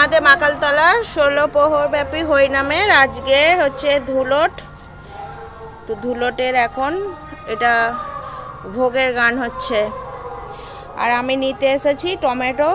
আমাদের মাকালতলার ষোলো প্রহর ব্যাপী হরিনামের আজকে হচ্ছে ধুলট। তো ধুলটের এখন এটা ভোগের গান হচ্ছে। আর আমি নিতে এসেছি টমেটো।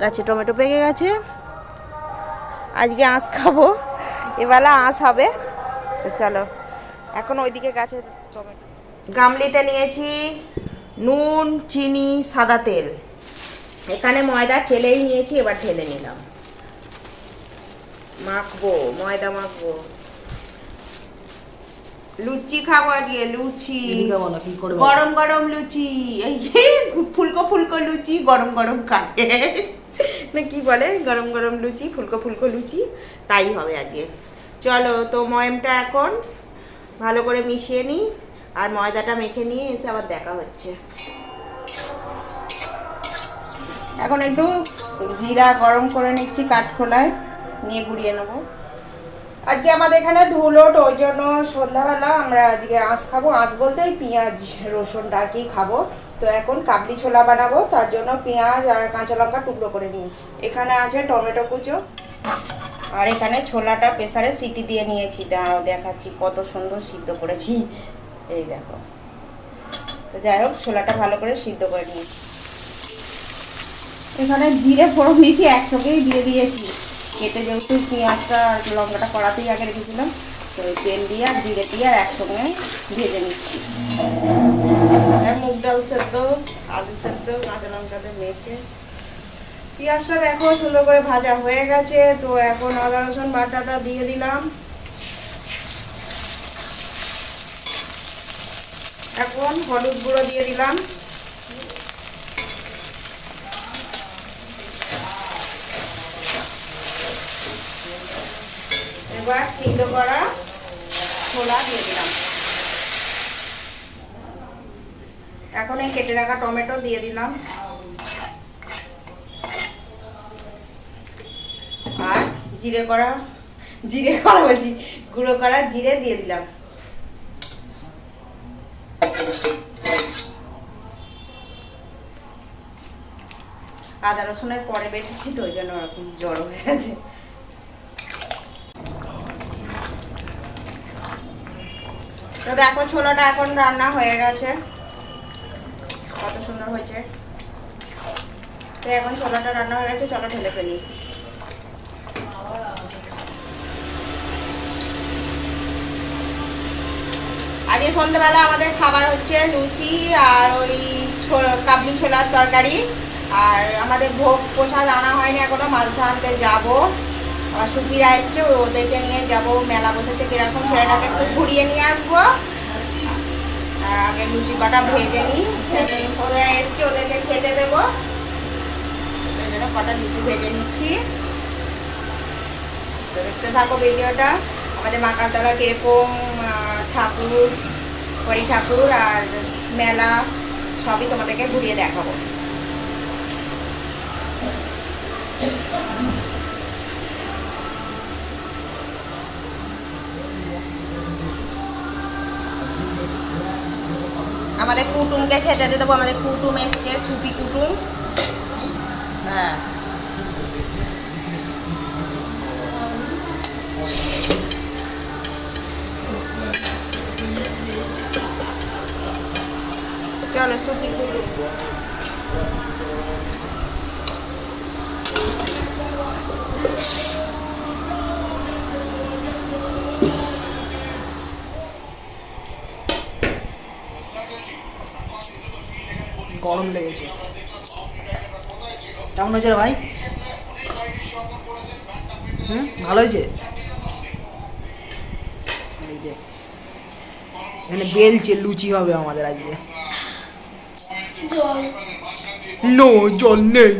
গাছে টমেটো পেকে গেছে। আজকে আঁশ খাব। এবেলা আঁশ হবে। তো চলো, এখন ওইদিকে গাছে টমেটো। গামলিতে নিয়েছি নুন, চিনি, সাদা তেল। এখানে ময়দা, চেলেই নিয়েছি, এবার ঢেলে নিলাম। মাখবো ময়দা মাখবো। লুচি খাব আজকে লুচি। গরম গরম লুচি। ফুলকো ফুলকো লুচি গরম গরম খাবে। না কি বলে? গরম গরম লুচি ফুলকো ফুলকো লুচি তাই হবে আজকে। চলো তো ময়মটা এখন ভালো করে মিশিয়ে নিই আর ময়দাটা মেখে নিয়ে এসে আবার দেখা হচ্ছে। এখন একটু জিরা গরম করে নিচ্ছি কাঠখোলায়। নিয়ে গুঁড়িয়ে নেব। আজকে আমাদের এখানে ধুলোট ওই জন্য সন্ধ্যাবেলা আমরা আজকে আঁশ খাব। আঁশ বলতে ওই পেঁয়াজ রসুনটা আর কি খাব। তো এখন কাবলি ছোলা বানাবো, তার জন্য পেঁয়াজ আর কাঁচা লঙ্কা টুকরো করে নিয়েছি। এখানে আছে টমেটো কুচো। আর এখানে ছোলাটা প্রেসারে সিটি দিয়ে নিয়েছি। দাঁড়াও দেখাচ্ছি কত সুন্দর সিদ্ধ করেছি। এই দেখো। তো যাই হোক, ছোলাটা ভালো করে সিদ্ধ করে নিয়েছি। এখানে জিরে ফোড়ন দিয়েছি, একসঙ্গেই দিয়ে দিয়েছি। কেটে যেহেতু পেঁয়াজটা লঙ্কাটা কড়াতেই আগে রেখেছিলাম, তো তেল দিয়ে আর জিরে দিয়ে আর একসঙ্গে ভেজে নিচ্ছি। আর মুগ ডাল সেদ্ধ, আলু সেদ্ধ, কাঁচা লঙ্কাতে মেখে। পেঁয়াজটা দেখো সুন্দর করে ভাজা হয়ে গেছে, তো এখন আদা, রসুন, বাটাটা দিয়ে দিলাম। এখন হলুদ গুঁড়ো দিয়ে দিলাম। এবার সিদ্ধ করা ছোলা দিয়ে দিলাম। এখন এই কেটে রাখা টমেটো দিয়ে দিলাম। আর জিরে করা জিরে করা বলছি, গুঁড়ো করা জিরে দিয়ে দিলাম। আদা রসুনের পরে বেটেছি তো ওই জন্য ওরকম জড়ো হয়ে গেছে তো দেখো ছোলাটা এখন রান্না হয়ে গেছে। কত সুন্দর হয়েছে। তো এখন ছোলাটা রান্না হয়ে গেছে, চলো ঢেলে ফেলি। আজকে সন্ধ্যেবেলা আমাদের খাবার হচ্ছে লুচি আর ওই কাবলি ছোলার তরকারি। আর আমাদের ভোগ প্রসাদ আনা হয়নি এখনও মালসা আনতে যাব। সুপিরা এসছে ওদেরকে নিয়ে যাব, মেলা বসেছে কীরকম সেটাকে একটু ঘুরিয়ে নিয়ে আসব। আর আগে লুচি কটা ভেজে নিই ওরা এসছে, ওদেরকে খেতে দেবো। জন্য কটা লুচি ভেজে নিচ্ছি। দেখতে থাকো ভিডিওটা। আমাদের মাকালতলা কীরকম ঠাকুর, হরি ঠাকুর আর মেলা, সবই তোমাদেরকে ঘুরিয়ে দেখাবো। আমাদের কুটুমকে খেতে দিয়ে দেবো আমাদের কুটুম এসছে সুপি কুটুম। হ্যাঁ। চলো সুপি কুটুম। গরম লেগেছে। কেমন হয়েছে ভাই? হুম? ভালো হয়েছে? এখানে বেলছে লুচি হবে আমাদের আজকে। জল। নো জল নেই।